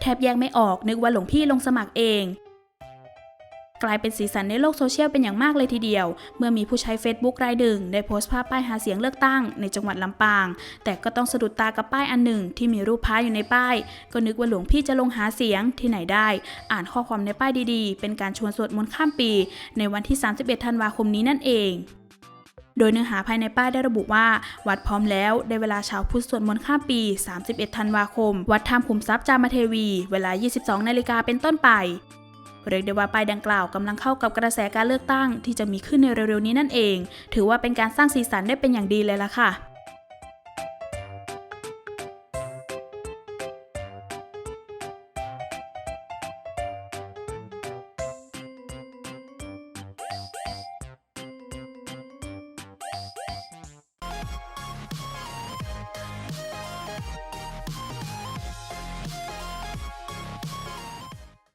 แทบแยกไม่ออกนึกว่าหลวงพี่ลงสมัครเอง กลายเป็นสีสันในโลกโซเชียลเป็นอย่างมากเลยทีเดียว เมื่อมีผู้ใช้ Facebook รายหนึ่งได้โพสต์ภาพป้ายหาเสียงเลือกตั้งในจังหวัดลำปาง แต่ก็ต้องสะดุดตากับป้ายอันหนึ่ง ที่มีรูปพระอยู่ในป้าย ก็นึกว่าหลวงพี่จะลงหาเสียงที่ไหนได้ อ่านข้อความในป้ายดีๆ เป็นการชวนสวดมนต์ข้ามปี ในวันที่ 31 ธันวาคมนี้นั่นเอง โดยเนื้อหาภายในป้ายได้ระบุว่า วัดพร้อมแล้วได้เวลาชาวพุทธสวดมนต์ข้ามปี 31 ธันวาคม วัดธรรมขุมทรัพย์จามเทวี เวลา 22 นาฬิกาเป็นต้นไปเรียกได้ว่าป้ายดังกล่าวกำลังเข้ากับกระแสการเลือกตั้งที่จะมีขึ้นในเร็วๆนี้นั่นเอง ถือว่าเป็นการสร้างสีสันได้เป็นอย่างดีเลยล่ะค่ะ